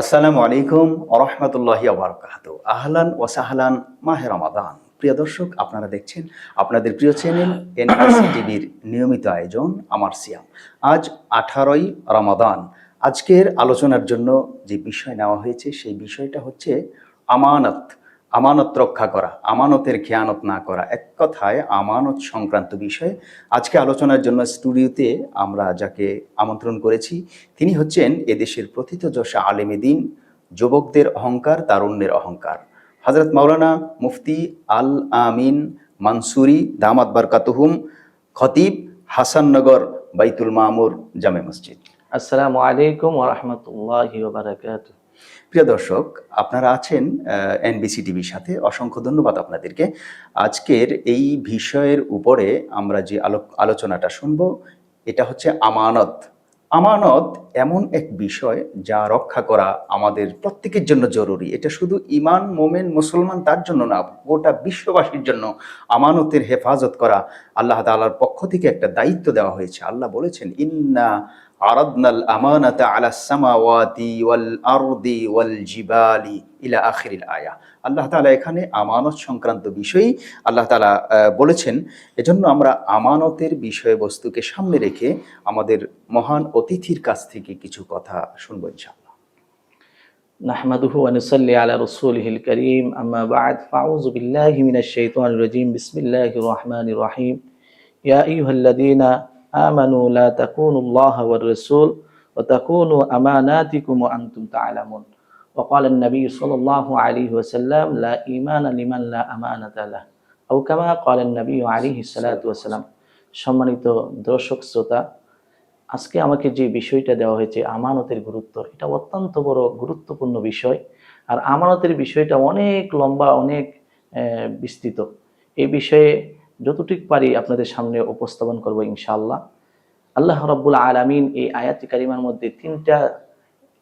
আসসালামু আলাইকুম আরহামতুল্লাহ আবরকাত আহলান ও সাহলান মাহে রমাদান। প্রিয় দর্শক, আপনারা দেখছেন আপনাদের প্রিয় চ্যানেল এনআরসি টিভির নিয়মিত আয়োজন, আমার সিয়াম। আজ আঠারোই রমাদান। আজকের আলোচনার জন্য যে বিষয় নেওয়া হয়েছে, সেই বিষয়টা হচ্ছে আমানত। আমানত রক্ষা করা, আমানতের খেয়ানত না করা, এক কথায় আমানত সংক্রান্ত বিষয়ে আজকে আলোচনার জন্য স্টুডিওতে আমরা যাকে আমন্ত্রণ করেছি, তিনি হচ্ছেন এদেশের প্রথিতযশা আলেমে দিন, যুবকদের অহংকার, তারুণ্যের অহংকার। হজরত মাওলানা মুফতি আল আমিন মানসুরি দামাত বারকাতুহুম, খতিব হাসাননগর বাইতুল মামুর জামে মসজিদ। আসসালামু আলাইকুম ওরহমতুল্লাহ বারাকাত প্রিয় দর্শক, আপনারা আছেন এনবিসি টিভির সাথে। অসংখ্য ধন্যবাদ আপনাদেরকে। আজকের এই বিষয়ের উপরে আমরা যে আলো, আলোচনাটা শুনব, এটা হচ্ছে আমানত। আমানত এমন এক বিষয় যা রক্ষা করা আমাদের প্রত্যেকের জন্য জরুরি। এটা শুধু ইমান, মোমেন, মুসলমান তার জন্য না, গোটা বিশ্ববাসীর জন্য আমানতের হেফাজত করা আল্লাহ তাআলার পক্ষ থেকে একটা দায়িত্ব দেওয়া হয়েছে। আল্লাহ বলেছেন, ইন্না আলা সামাওয়াতি ওয়াল আরদি ওয়াল জিবালি ইলা আখিরিল আয়া। আল্লাহ তাআলা এখানে আমানত সংক্রান্ত বিষয়ই আল্লাহ আহ, বলেছেন এজন্য আমরা আমানতের বিষয়বস্তুকে সামনে রেখে আমাদের মহান অতিথির কাছ থেকে কিছু কথা শুনব ইনশাআল্লাহ। নাহমাদুহু ওয়া নুসাল্লি আলা রাসূলিহিল কারীম আম্মা বা'দ। ফাউযু বিল্লাহি মিনাশ শাইতানির রাজীম। বিসমিল্লাহির রহমানির রহিম। ইয়া আইয়ুহাল্লাযীনা আমানু লা তাকুনুল্লাহ ওয়ার রাসূল ওয়া তাকুনু আমানাতিকুম ওয়া আনতুম তা'লামুন ওয়া ক্বালা আন-নবী সাল্লাল্লাহু আলাইহি ওয়াসাল্লাম, লা ঈমানা লিমান লা আমানাতা লাহ। আও কামা ক্বালা আন-নবী আলাইহি সালাতু ওয়াসালাম। সম্মানিত দর্শক, শ্রোতা, আজকে আমাকে যে বিষয়টা দেওয়া হয়েছে, আমানতের গুরুত্ব, এটা অত্যন্ত বড় গুরুত্বপূর্ণ বিষয়। আর আমানতের বিষয়টা অনেক লম্বা, অনেক বিস্তৃত। এই বিষয়ে যতটুক পারি আপনাদের সামনে উপস্থাপন করব ইনশাআল্লাহ। আল্লাহ রব্বুল আলামিন এই আয়াতি কারিমার মধ্যে তিনটা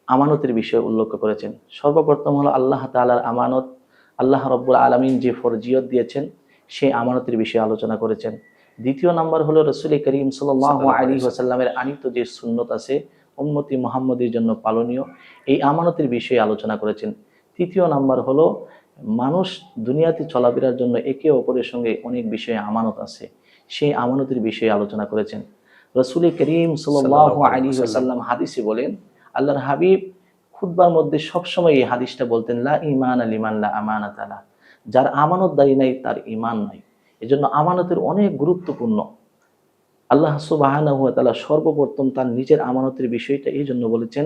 আমানতের বিষয় উল্লেখ করেছেন। সর্বপ্রথম হলো আল্লাহ তালার আমানত। আল্লাহ রব্বুল আলামিন যে ফরজিয়ত দিয়েছেন সেই আমানতের বিষয়ে আলোচনা করেছেন। দ্বিতীয় নাম্বার হলো রসুল করিম সাল্লাল্লাহু আলী ওয়াসাল্লামের আনিত যে সুন্নত আছে উম্মতি মোহাম্মদের জন্য পালনীয় এই আমানতের বিষয়ে আলোচনা করেছেন। তৃতীয় নাম্বার হলো মানুষ দুনিয়াতে চলাফেরার জন্য একে অপরের সঙ্গে অনেক বিষয়ে আমানত আছে সেই আমানতের বিষয়ে আলোচনা করেছেন। রসুল করিম সাল্লাল্লাহু আলাইহি ওয়াসাল্লাম হাদিসে বলেন আল্লাহর হাবিব খুতবার মধ্যে সবসময় এই হাদিসটা বলতেন লা ইমান আলিমান লা আমানাত আলা যার আমানতদারি নাই তার ইমান নাই। এজন্য আমানতের অনেক গুরুত্বপূর্ণ। আল্লাহ সুবাহানাহু ওয়া তাআলা সর্বপ্রথম তার নিজের আমানতের বিষয়টা এই জন্য বলেছেন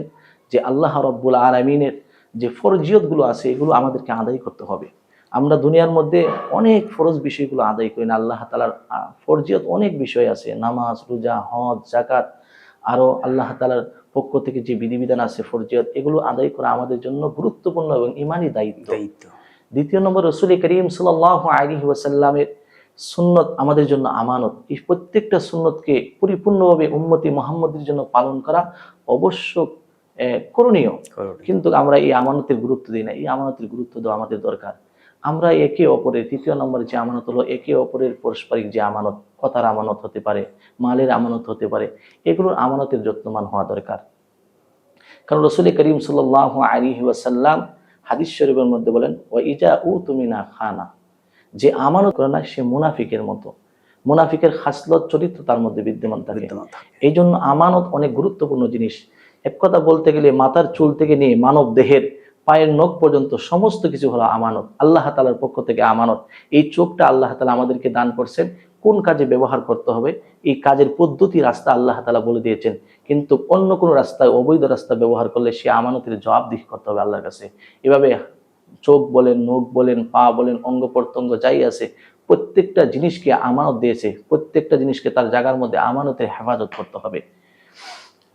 যে আল্লাহ রব্বুল আলামিনের যে ফরজিয়তগুলো আছে এগুলো আমাদেরকে আদায় করতে হবে। আমরা দুনিয়ার মধ্যে অনেক ফরজ বিষয়গুলো আদায় করি না। আল্লাহ তালার ফরজিয়ত অনেক বিষয় আছে। নামাজ রোজা হজ জাকাত আরও আল্লাহ তালার পক্ষ থেকে যে বিধিবিধান আছে ফরজিয়ত এগুলো আদায় করা আমাদের জন্য গুরুত্বপূর্ণ এবং ইমানি দায়িত্ব। দায়িত্ব। দ্বিতীয় নম্বর রসুল করিম সাল আলী ওয়াসাল্লামের সুন্নত আমাদের জন্য আমানত। এই প্রত্যেকটা সুন্নতকে পরিপূর্ণভাবে উম্মতি মোহাম্মদের জন্য পালন করা অবশ্য করণীয়। কিন্তু আমরা এই আমানতের গুরুত্ব দিই না। এই আমানতের গুরুত্ব দেওয়া আমাদের দরকার। আমরা একে অপরের তৃতীয় নম্বর যে আমানত হলো একে অপরের পারস্পরিক যে আমানত কথার আমানত হতে পারে মালের আমানত হতে পারে এগুলোর আমানতের যত্নমান হওয়া দরকার। কারণ রসুল করিম সাল আলী ওয়াসাল্লাম হাদিস শরীফের মধ্যে বলেন ও ইজা উ তুমি না খানা যে আমানত করে না সে মুনাফিকের মতো। মুনাফিকের খাসলত চরিত্র তার মধ্যে বিদ্যমান থাকে। বিদ্যমান থাকে। এই জন্য আমানত অনেক গুরুত্বপূর্ণ জিনিস। এক কথা বলতে গেলে মাথার চুল থেকে নিয়ে মানব দেহের পায়ের নখ পর্যন্ত সমস্ত কিছু হলো আমানত, আল্লাহ তালার পক্ষ থেকে আমানত। এই চোখটা আল্লাহ তালা আমাদেরকে দান করছেন। কোন কাজে ব্যবহার করতে হবে? এই কাজের পদ্ধতি রাস্তা আল্লাহ তালা বলে দিয়েছেন। কিন্তু অন্য কোনো রাস্তায়, অবৈধ রাস্তা ব্যবহার করলে সে আমানতের জবাবদিহি করতে হবে আল্লাহর কাছে। এভাবে চোখ বলেন, নখ বলেন, পা বলেন, অঙ্গ প্রত্যঙ্গ যাই আছে, প্রত্যেকটা জিনিসকে আমানত দিয়েছে। প্রত্যেকটা জিনিসকে তার জায়গার মধ্যে আমানতের হেফাজত করতে হবে।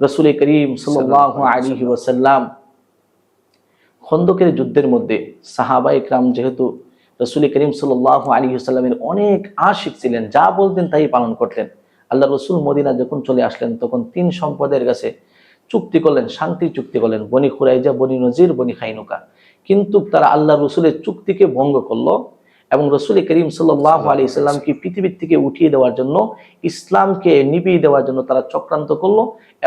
রসুল করিম ওয়াসাল্লাম খন্দকের যুদ্ধের মধ্যে সাহাবা ইকরাম যেহেতু রসুল করিম সাল্লাহ আলী অনেক আশিক ছিলেন, যা বলতেন তাই পালন করলেন। আল্লাহ রসুল মদিনা যখন চলে আসলেন, তখন তিন সম্পদের কাছে চুক্তি করলেন শান্তি চুক্তি করলেন, বনি খুরাইজা বনি নজির, বনি খাইনুকা। কিন্তু তারা আল্লাহ রসুলের চুক্তিকে ভঙ্গ করল। এবং রসুল করিম সাল্লাহ আলী ইসলামকে পৃথিবীর থেকে উঠিয়ে দেওয়ার জন্য ইসলামকে নিবিয়ে দেওয়ার জন্য তারা চক্রান্ত করল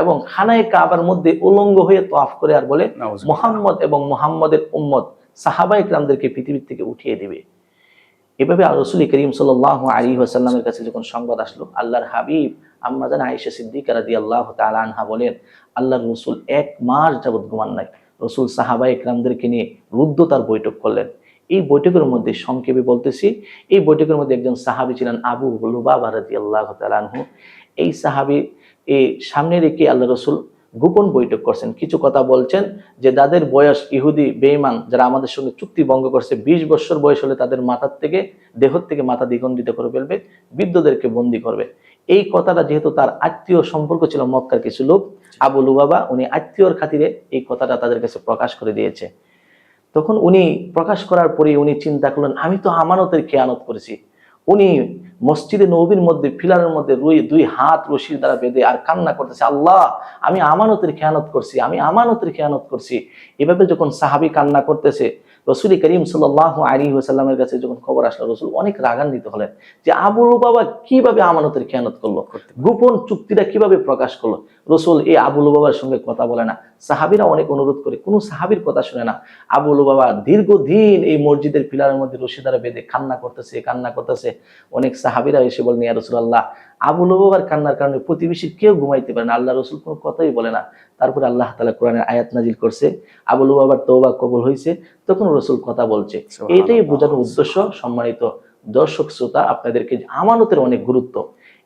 এবং খানায় কাবার মধ্যে উলঙ্গ হয়ে তোয়াফ করে আর বলে মোহাম্মদ এবং মোহাম্মদের উম্মত সাহাবা ইকরামদেরকে পৃথিবীর থেকে উঠিয়ে দিবে। এভাবে রসুল করিম সাল্লাহ আলী ওয়াসাল্লামের কাছে যখন সংবাদ আসলো আল্লাহর হাবিব আম্মাজান আয়েশা সিদ্দিকা রাদি আল্লাহ তাআলা আনহা বলেন আল্লাহর রসুল এক মাস যাবৎ ঘুমান নাই। রসুল সাহাবা ইকরামদেরকে নিয়ে রুদ্ধতার বৈঠক করলেন। এই বৈঠকের মধ্যে সংক্ষেপে বলতেছি, এই বৈঠকের মধ্যে একজন সাহাবি ছিলেন আবু লুবাবা রাদি আল্লাহ আনহু। এই সাহাবি এই সামনে রেখে আল্লাহ রসুল গোপন বৈঠক করছেন। কিছু কথা বলছেন যে যাদের বয়স ইহুদি বেঈমান যারা আমাদের সঙ্গে চুক্তি ভঙ্গ করছে, বিশ বছর বয়স হলে তাদের মাথার থেকে দেহ থেকে মাথা দ্বিগন্ডিত করে ফেলবে, বৃদ্ধদেরকে বন্দি করবে। এই কথাটা যেহেতু তার আত্মীয় সম্পর্ক ছিল মক্কার কিছু লোক, আবু লুবাবা উনি আত্মীয়র খাতিরে এই কথাটা তাদের কাছে প্রকাশ করে দিয়েছে। তখন উনি প্রকাশ করার পরে উনি চিন্তা করলেন আমি তো আমানতের খেয়ানত করেছি। উনি মসজিদে নবীর মধ্যে ফিলারের মধ্যে রুই দুই হাত রশির দ্বারা বেঁধে আর কান্না করতেছে আল্লাহ আমি আমানতের খেয়ানত করছি আমি আমানতের খেয়ানত করছি। এভাবে যখন সাহাবি কান্না করতেছে রসুল করিম সাল্লাহ আলী সাল্লামের কাছে যখন খবর আসলো রসুল অনেক রাগান্বিত হলেন যে আবুল বাবা কীভাবে আমানতের খেয়ানত করল? গোপন চুক্তিটা কীভাবে প্রকাশ করল? রসুল এই আবুল বাবার সঙ্গে কথা বলে না। সাহাবিরা অনেক অনুরোধ করে কোনো সাহাবির কথা শুনে না। আবুল বাবা দীর্ঘদিন এই মসজিদের পিলারের মধ্যে রশি দ্বারা বেঁধে কান্না করতেছে কান্না করতেছে। অনেক সাহাবিরা এসে বলেন ইয়া রসুল্লাহ আবুল বাবার কান্নার কারণে প্রতিবেশী কেউ ঘুমাইতে পারে না। আল্লাহ রসুল কোনো কথাই বলে না। তারপরে আল্লাহ তালা কোরআনের আয়াত নাজিল করছে। আবুল বাবার তৌবা কবুল হয়েছে তখন রসুল কথা বলছে। এটাই বোঝানোর উদ্দেশ্য সম্মানিত দর্শক শ্রোতা আপনাদেরকে আমানতের অনেক গুরুত্ব।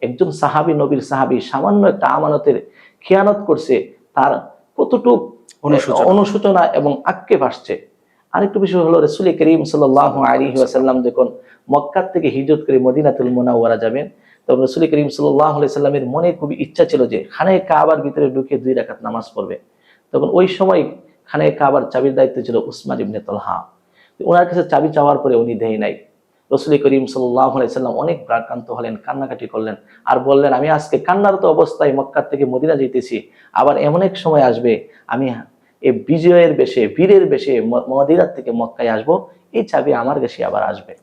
একজন সাহাবী নবীর সাহাবী সামান্য একটা আমানতের খেয়ানত করছে তার কতটুক অনুশোচনা। এবং আক্ষেপ আসছে। আরেকটু বিষয় হলো রসুল করিম সাল্লাহ আলী ওয়াসাল্লাম যখন মক্কার থেকে হিজরত করে মদিনাতুল মোনাওয়ারা যাবেন তখন রসুল করিম সাল্লাহ সাল্লামের মনে খুবই ইচ্ছা ছিল যে খানে কাবার ভিতরে ঢুকে দুই রাকাত নামাজ পড়বে। তখন ওই সময় খানে কাবার চাবির দায়িত্ব ছিল উসমান ইবনে তলহা। ওনার কাছে চাবি চাওয়ার পরে উনি দেয় নাই। রসুল করিম সাল্লাহ সাল্লাম অনেক প্রাক্রান্ত হলেন কান্নাকাটি করলেন আর বললেন আমি আজকে কান্নারত অবস্থায় মক্কার থেকে মদিনা যেতেছি আবার এমন এক সময় আসবে আমি এই বিজয়ের বেশে বীরের বেশে মদিনার থেকে মক্কায় আসব। এই চাবি আমার কাছে আবার আসবে।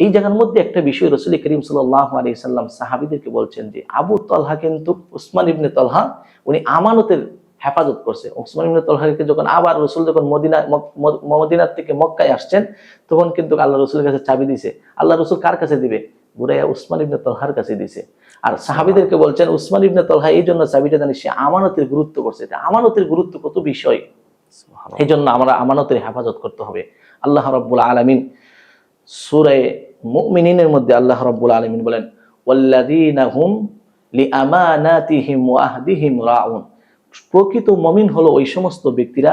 এই জায়গার মধ্যে একটা বিষয় রসুল করিম সাল্লাহ আলী সাল্লাম সাহাবিদেরকে বলছেন যে আবু তলহা কিন্তু উসমান ইবনে তলহা উনি আমানতের হেফাজত করছে। উসমান ইবনে তলহাকে যখন আবার রসুল যখন মদিনা মদিনার থেকে মক্কায় আসছেন তখন কিন্তু আল্লাহ রসুলের কাছে চাবি দিছে। আল্লাহ রসুল কার কাছে দিবে? বুড়াইয়া উসমান ইবনে তলহার কাছে দিছে। আর সাহাবিদেরকে বলছেন উসমান ইবনে তলহা এই জন্য চাবিটা জানি সে আমানতের গুরুত্ব করছে। আমানতের গুরুত্ব কত বিষয়? এই জন্য আমরা আমানতের হেফাজত করতে হবে। আল্লাহ রব্বুল আলমিন সুরায় মুমিনিনের মধ্যে আল্লাহ রব্বুল আলমিন বলেন ওয়াল্লাযীনা হুম লিআমানাতিহিম ওয়া আহদিহিম রাউন। প্রকৃত মমিন হলো ওই সমস্ত ব্যক্তিরা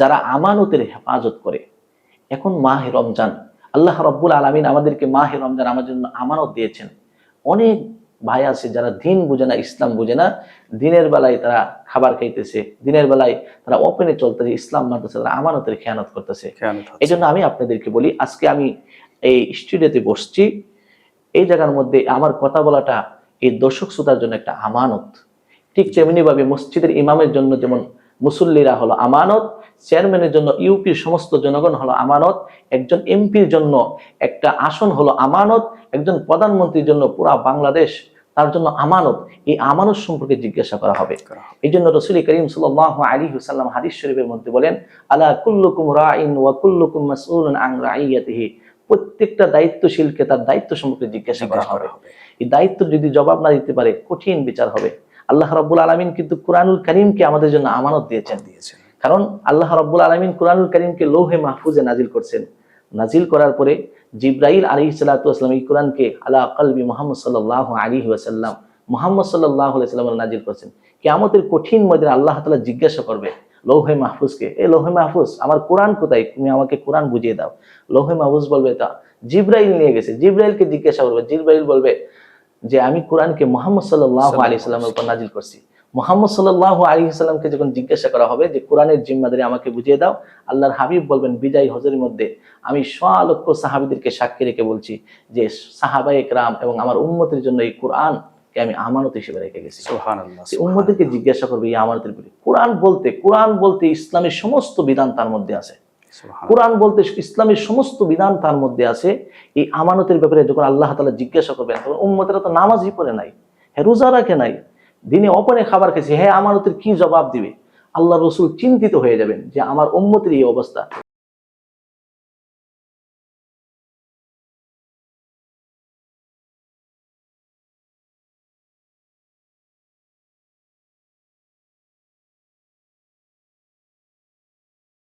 যারা আমানতের হেফাজত করে। এখন মাহে রমজান। আল্লাহ রব্বুল আলমিন আমাদেরকে মাহে রমজান আমার জন্য আমানত দিয়েছেন। অনেক ভাই আছে যারা দিন বুঝে না ইসলাম বুঝে না। দিনের বেলায় তারা খাবার খাইতেছে দিনের বেলায় তারা ওপেনে চলতেছে ইসলাম মানতেছে তারা আমানতের খেয়ানত করতেছে। এই জন্য আমি আপনাদেরকে বলি আজকে আমি এই স্টুডিওতে বসছি। এই জায়গার মধ্যে আমার কথা বলাটা এই দর্শক শ্রোতার জন্য একটা আমানত। ঠিক তেমনি ভাবে মসজিদের ইমামের জন্য যেমন মুসল্লিরা হলো আমানত চেয়ারম্যানের জন্য ইউপির সমস্ত জনগণ হলো আমানত একজন এমপির জন্য একটা আসন হলো আমানত একজন প্রধানমন্ত্রীর জন্য পুরা বাংলাদেশ তার জন্য আমানত। এই আমানত সম্পর্কে জিজ্ঞাসা করা হবে। এই জন্য রসুল করিম সাল্লাহ আলী হুসাল্লাম হাদিস শরীফের মধ্যে বলেন আলা কুল্লুকুম রাইন ওয়া কুল্লুকুম মাসউলুন আন রাইয়াতিহি। প্রত্যেকটা দায়িত্বশীলকে তার দায়িত্ব সম্পর্কে জিজ্ঞাসা করা হবে। এই দায়িত্ব যদি জবাব না দিতে পারে কঠিন বিচার হবে। আল্লাহ রাব্বুল আলামিন কিন্তু কুরআনুল কারীমকে আমাদের জন্য আমানত দিয়েছেন। দিয়েছেন। কারণ আল্লাহ রাব্বুল আলামিন কুরআনুল কারীমকে লৌহে মাহফুজে নাজিল করছেন। নাজিল করার পরে জিব্রাইল আলাইহিস সালাতু ওয়াসালাম এই কোরআনকে আলা কলবি মুহাম্মদ সাল্লাল্লাহু আলাইহি ওয়াসাল্লাম মুহাম্মদ সাল্লাল্লাহু আলাইহি নাজিল করছেন। কিয়ামতের কঠিন ময়দানে আল্লাহ তাআলা জিজ্ঞাসা করবে লৌহে মাহফুজকে? এ লৌহে মাহফুজ আমার কোরআন কোথায়? তুমি আমাকে কোরআন বুঝিয়ে দাও। লৌহে মাহফুজ বলবে তা জিব্রাইল নিয়ে গেছে। জিব্রাইলকে জিজ্ঞাসা করবে জিব্রাইল বলবে যে আমি কোরআনকে মোহাম্মদ সাল্লাহ আলী সাল্লামের উপর নাজিল করছি। মোহাম্মদ সাল্লাহ আলী সাল্লামকে যখন জিজ্ঞাসা করা হবে যে কোরআনের জিম্মাদারি আমাকে বুঝিয়ে দাও? আল্লাহর হাবিব বলবেন বিজয় হজরের মধ্যে আমি লক্ষ সাহাবিদেরকে সাক্ষী রেখে বলছি যে সাহাবাই একরাম এবং আমার উম্মতের জন্য এই কোরআনকে আমি আমানত হিসেবে রেখে গেছি। উম্মদেরকে জিজ্ঞাসা করবে এই আমানতের প্রতি কোরআন বলতে কোরআন বলতে ইসলামের সমস্ত বিধান তার মধ্যে আছে। কোরআন বলতে ইসলামের সমস্ত বিধান তার মধ্যে আছে। এই আমানতের ব্যাপারে যখন আল্লাহ তালা জিজ্ঞাসা করবেন, তখন উম্মতেরা তো নামাজই পড়ে নাই হ্যাঁ রোজা রাখে নাই। দিনে অপনে খাবার খেয়েছে হ্যাঁ আমানতের কি জবাব দিবে? আল্লাহ রসুল চিন্তিত হয়ে যাবেন যে আমার উম্মতের এই অবস্থা।